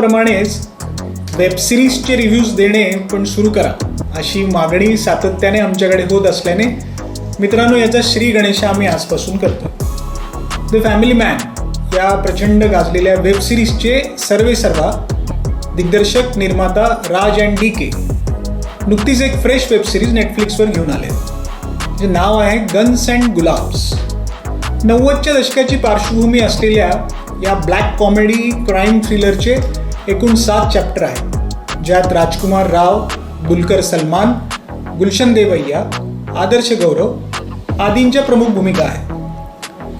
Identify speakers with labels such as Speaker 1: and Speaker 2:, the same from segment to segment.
Speaker 1: प्रमाणेच वेबसिरीजचे रिव्ह्यूज देणे पण सुरू करा. अशी मागणी सातत्याने आमच्याकडे होत असल्याने मित्रांनो याचा श्री गणेश आम्ही आजपासून करतो. द फॅमिली मॅन या प्रचंड गाजलेल्या वेबसिरीजचे सर्वे सर्वा दिग्दर्शक निर्माता राज अँड डी के नुकतीच एक फ्रेश वेबसिरीज नेटफ्लिक्सवर घेऊन आले जे नाव आहे गन्स अँड गुलाब्स नव्वदच्या दशकाची पार्श्वभूमी असलेल्या या ब्लॅक कॉमेडी क्राईम थ्रिलरचे एकूण सात चॅप्टर आहेत ज्यात राजकुमार राव गुलकर सलमान गुलशन देवैया आदर्श गौरव आदींच्या प्रमुख भूमिका आहेत.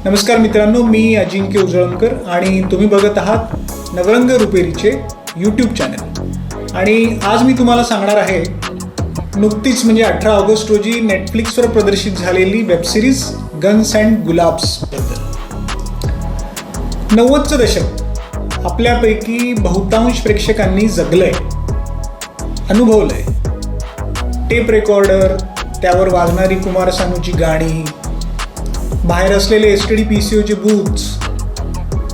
Speaker 1: नमस्कार मित्रांनो मी अजिंक्य उजळणकर आणि तुम्ही बघत आहात नवरंग रुपेरीचे यूट्यूब चॅनल आणि आज मी तुम्हाला सांगणार आहे नुकतीच म्हणजे अठरा ऑगस्ट रोजी नेटफ्लिक्सवर प्रदर्शित झालेली वेबसिरीज गन्स अँड गुलाब्सबद्दल. नव्वदचं दशक आपल्यापैकी बहुतांश प्रेक्षकांनी जगलंय अनुभवलंय. टेप रेकॉर्डर त्यावर वाजणारी कुमार सानूची गाणी बाहेर असलेले S T D P C ओचे बूथ्स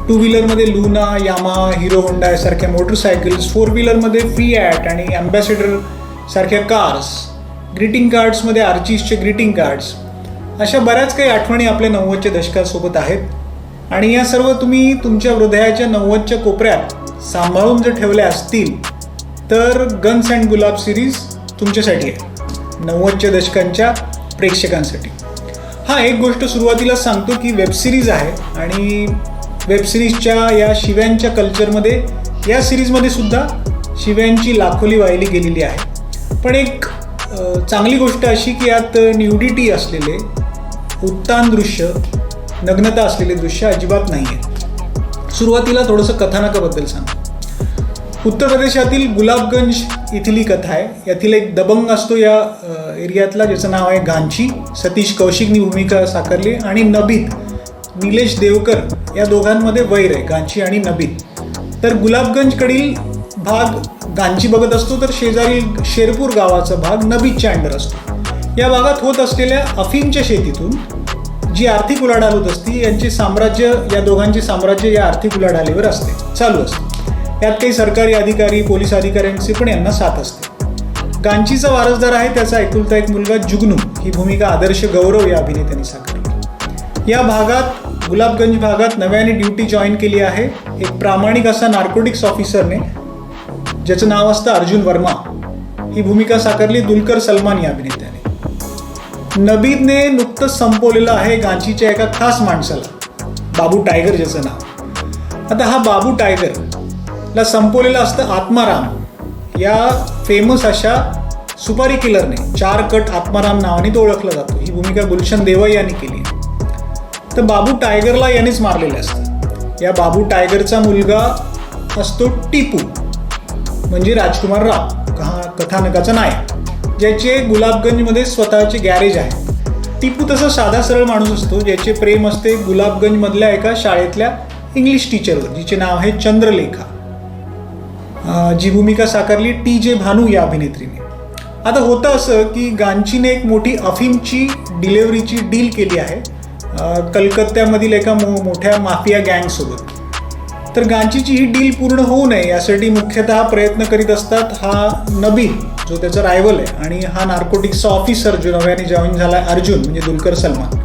Speaker 1: टू व्हीलरमध्ये लुना यामा हिरो होंडा यासारख्या मोटरसायकल्स फोर व्हीलरमध्ये फ्री ॲट आणि अँबॅसेडर सारख्या कार्स ग्रीटिंग कार्ड्समध्ये आर्चिसचे ग्रीटिंग कार्ड्स अशा बऱ्याच काही आठवणी आपल्या नव्वदच्या दशकासोबत आहेत. आणि या सर्व तुम्ही तुमच्या हृदयाच्या नव्वदच्या कोपऱ्यात सांभाळून जर ठेवल्या असतील तर गन्स अँड गुलाब सिरीज तुमच्यासाठी आहे. नव्वदच्या दशकांच्या प्रेक्षकांसाठी. हा एक गोष्ट सुरुवातीला सांगतो की वेबसिरीज आहे आणि वेबसिरीजच्या या शिव्यांच्या कल्चरमध्ये या सिरीजमध्ये सुद्धा शिव्यांची लाखोली वाहिली गेलेली आहे. पण एक चांगली गोष्ट अशी की यात न्यूडिटी असलेले उत्तान दृश्य नग्नता असलेले दृश्य अजिबात नाही आहे सुरुवातीला थोडंसं कथानकाबद्दल सांग. उत्तर प्रदेशातील गुलाबगंज इथली कथा आहे. यातील एक दबंग असतो या एरियातला ज्याचं नाव आहे गांची. सतीश कौशिकनी भूमिका साकारली आणि नबीत निलेश देवकर या दोघांमध्ये वैर आहे गांची आणि नबीत. तर गुलाबगंजकडील भाग गांची बघत असतो तर शेजारील शेरपूर गावाचा भाग नबीत अंडर असतो. या भागात होत असलेल्या अफीमच्या शेतीतून जी आर्थिक उलाढाल होत असती यांचे साम्राज्य या दोघांचे साम्राज्य या आर्थिक उलाढालीवर असते चालू असते. यात काही सरकारी अधिकारी पोलीस अधिकाऱ्यांची पण यांना साथ असते. गांचीचा वारसदार आहे त्याचा एकुलता एक मुलगा जुगनू. ही भूमिका आदर्श गौरव या अभिनेत्याने साकारली. या भागात गुलाबगंज भागात नव्याने ड्युटी जॉईन केली आहे एक प्रामाणिक असा नार्कोटिक्स ऑफिसरने ज्याचं नाव असतं अर्जुन वर्मा. ही भूमिका साकारली दुलकर सलमान या अभिनेत्याने. नबीदने नुकतंच संपवलेलं आहे गांचीच्या एका खास माणसाला. बाबू टायगर ज्याचं नाव. आता हा बाबू टायगर ला संपवलेलं असतं आत्माराम. या फेमस अशा सुपारी किलरने चार कट आत्माराम नावाने तो ओळखला जातो. ही भूमिका गुलशन देवई यांनी केली तर बाबू टायगरला यानेच मारलेलं असतं. या बाबू टायगरचा मुलगा असतो टिपू. म्हणजे राजकुमार राव कहा कथानकाचा नायक. ज्याचे गुलाबगंजमध्ये स्वतःचे गॅरेज आहे. टिपू तसा साधा सरळ माणूस असतो ज्याचे प्रेम असते गुलाबगंजमधल्या एका शाळेतल्या इंग्लिश टीचरवर जिचे नाव आहे चंद्रलेखा. जी भूमिका साकारली टी जे भानू या अभिनेत्रीने. आता होतं असं की गांचीने एक मोठी अफीमची डिलेवरीची डील केली आहे. कलकत्त्यामधील एका मो मोठ्या माफिया गँगसोबत. तर गांचीची ही डील पूर्ण होऊ नये यासाठी मुख्यतः प्रयत्न करीत असतात हा नबी जो त्याचा रायवल आहे आणि हा नार्कोटिक्सचा ऑफिसर जो नव्याने जॉईन झाला आहे अर्जुन म्हणजे दुलकर सलमान.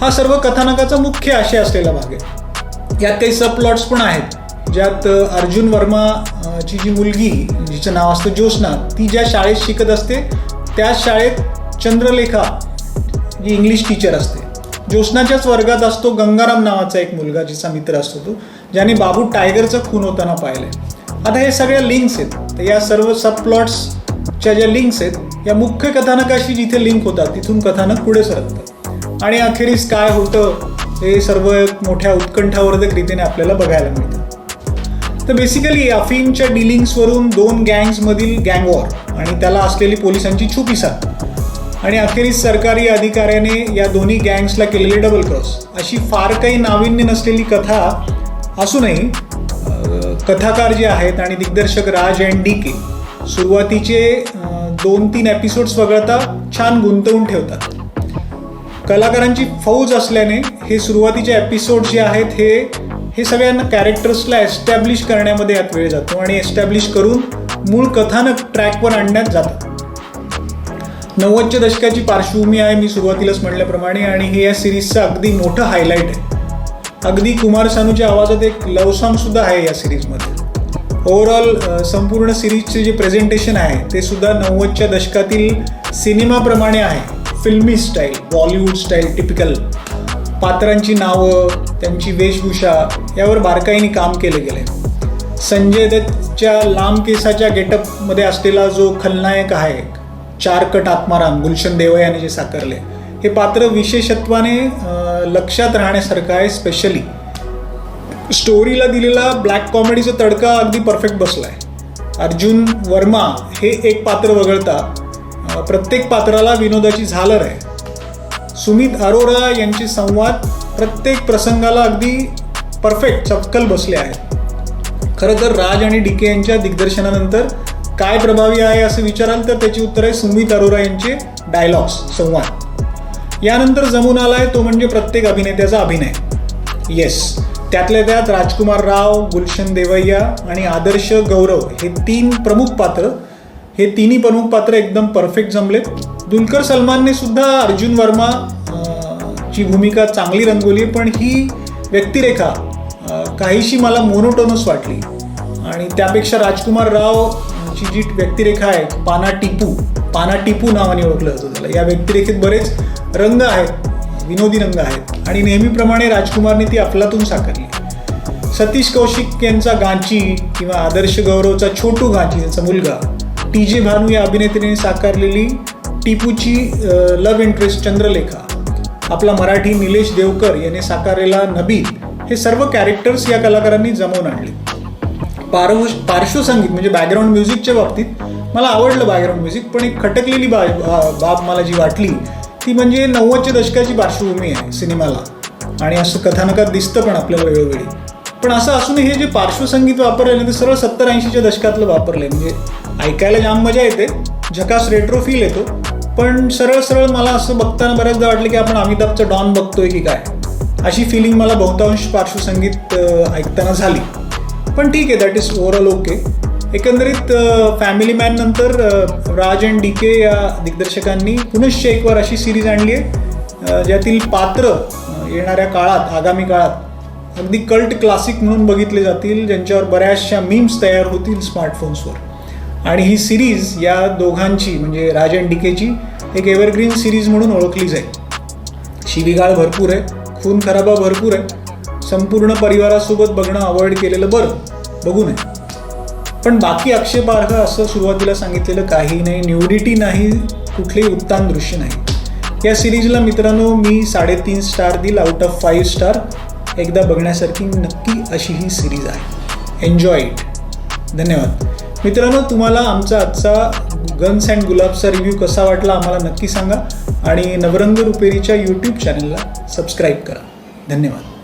Speaker 1: हा सर्व कथानकाचा मुख्य आशय असलेला भाग आहे. यात काही सब प्लॉट्स पण आहेत. ज्यात अर्जुन वर्मा ची जी मुलगी जिचं नाव असतं ज्योत्स्ना ती ज्या शाळेत शिकत असते त्याच शाळेत चंद्रलेखा जी इंग्लिश टीचर असते. ज्योत्स्नाच्याच वर्गात असतो गंगाराम नावाचा एक मुलगा जिचा मित्र असतो तो ज्याने बाबू टायगरचा खून होताना पाहिलंय. आता हे सगळ्या लिंक्स आहेत. तर या सर्व सब प्लॉट्सच्या ज्या लिंक्स आहेत या मुख्य कथानकाशी जिथे लिंक होतात तिथून कथानक पुढे सरकतं आणि अखेरीस काय होतं हे सर्व एक मोठ्या उत्कंठावर्धक रीतीने आपल्याला बघायला मिळतं. तर बेसिकली अफीमच्या डिलिंग्सवरून दोन गँग्समधील गँगवॉर आणि त्याला असलेली पोलिसांची छुपी साथ. आणि अखेरीस सरकारी अधिकाऱ्याने या दोन्ही गँग्सला केलेले डबल क्रॉस अशी फार काही नाविन्य नसलेली कथा असूनही कथाकार जे आहेत आणि दिग्दर्शक राज अँड डी के सुरुवातीचे दोन तीन एपिसोड्स वगळता छान गुंतवून ठेवतात. कलाकारांची फौज असल्याने हे सुरुवातीचे एपिसोड जे आहेत हे हे सगळ्यांना कॅरेक्टर्सला एस्टॅब्लिश करण्यामध्ये यात वेळ जातो आणि एस्टॅब्लिश करून मूळ कथानक ट्रॅकवर आणण्यात जातात. नव्वदच्या दशकाची पार्श्वभूमी आहे मी सुरुवातीलाच म्हटल्याप्रमाणे आणि हे या सिरीजचं अगदी मोठं हायलाईट आहे. अगदी कुमार सानूच्या आवाजात एक लव सॉंगसुद्धा आहे या सिरीजमध्ये. ओव्हरऑल संपूर्ण सिरीजचे जे प्रेझेंटेशन आहे ते सुद्धा नव्वदच्या दशकातील सिनेमाप्रमाणे आहे. फिल्मी स्टाईल बॉलिवूड स्टाईल टिपिकल पात्रांची नावं त्यांची वेशभूषा यावर बारकाईने काम केलं गेलं आहे संजय दत्तच्या लांब केसाच्या गेटअपमध्ये असलेला जो खलनायक आहे चारकट आत्माराम गुलशन देवय याने जे साकारले. हे पात्र विशेषत्वाने लक्षात राहण्यासारखं आहे स्पेशली स्टोरीला दिलेला ब्लॅक कॉमेडीचा तडका अगदी परफेक्ट बसला आहे अर्जुन वर्मा हे एक पात्र वगळता प्रत्येक पात्राला विनोदाची झालर आहे. सुमित अरोरा यांचे संवाद प्रत्येक प्रसंगाला अगदी परफेक्ट चपकल बसले आहेत. खरं तर राज आणि डी के यांच्या दिग्दर्शनानंतर काय प्रभावी आहे असं विचाराल तर त्याची उत्तर आहे सुमित अरोरा यांचे डायलॉग्स संवाद. यानंतर जमून आलाय तो म्हणजे प्रत्येक अभिनेत्याचा अभिनय. येस त्यातल्या त्यात राजकुमार राव गुलशन देवैया आणि आदर्श गौरव हे तीन प्रमुख पात्र हे तिन्ही प्रमुख पात्र एकदम परफेक्ट जमलेत. दुलकर सलमानने सुद्धा अर्जुन वर्मा ची भूमिका चांगली रंगवली पण ही व्यक्तिरेखा काहीशी मला मोनोटोनस वाटली. आणि त्यापेक्षा राजकुमार राव ची जी व्यक्तिरेखा आहे पाना टिपू पाना टिपू नावाने ओळखलं जातं त्याला. या व्यक्तिरेखेत बरेच रंग आहेत विनोदी रंग आहेत आणि नेहमीप्रमाणे राजकुमारने ती अफलातून साकारली. सतीश कौशिक यांचा गांची किंवा आदर्श गौरवचा छोटू गांची यांचा मुलगा टी जे भानू या अभिनेत्रीने साकारलेली टिपूची लव्ह इंटरेस्ट चंद्रलेखा. आपला मराठी निलेश देवकर याने साकारलेला नबी हे सर्व कॅरेक्टर्स या कलाकारांनी जमवून आणले. पार्व पार्श्वसंगीत म्हणजे बॅकग्राऊंड म्युझिकच्या बाबतीत मला आवडलं बॅकग्राऊंड म्युझिक पण एक खटकलेली बा बाब मला जी वाटली ती म्हणजे नव्वदच्या दशकाची पार्श्वभूमी आहे सिनेमाला. आणि असं कथानकात दिसतं पण आपल्याला वेळोवेळी. पण असं असूनही हे जे पार्श्वसंगीत वापरलेलं ते सरळ सत्तर ऐंशीच्या दशकातलं वापरलंय. म्हणजे ऐकायला जाम मजा येते झकास रेट्रो फील येतो पण सरळ सरळ मला असं बघताना बऱ्याचदा वाटलं की आपण अमिताभचं डॉन बघतोय की काय? अशी फिलिंग मला बहुतांश पार्श्वसंगीत ऐकताना झाली. पण ठीक आहे दॅट इज ओव्हरऑल ओके एकंदरीत फॅमिली मॅन नंतर राज अँड डी के या दिग्दर्शकांनी पुनश्च एकवार अशी सिरीज आणली आहे ज्यातील पात्र येणाऱ्या काळात आगामी काळात अगदी कल्ट क्लासिक म्हणून बघितले जातील ज्यांच्यावर बऱ्याचशा मीम्स तयार होतील स्मार्टफोन्सवर आणि ही सिरीज या दोघांची म्हणजे राज अँड डी केची एक एव्हरग्रीन सिरीज म्हणून ओळखली जाईल. शिवीगाळ भरपूर आहे खून खराबा भरपूर आहे संपूर्ण परिवारासोबत बघणं अवॉइड केलेलं बरं. बघू नये. पण बाकी आक्षेपार्ह असं सुरुवातीला सांगितलेलं काही नाही. न्यूडिटी नाही कुठलेही उत्तान दृश्य नाही. या सिरीजला मित्रांनो मी साडेतीन स्टार देईल आउट ऑफ फाईव्ह स्टार एकदा बघण्यासारखी नक्की अशी ही सिरीज आहे. एन्जॉय इट धन्यवाद. मित्रांनो तुम्हाला आमचा आजचा गन्स अँड गुलाबचा रिव्ह्यू कसा वाटला आम्हाला नक्की सांगा आणि नवरंग रुपेरीच्या यूट्यूब चॅनलला सबस्क्राईब करा. धन्यवाद.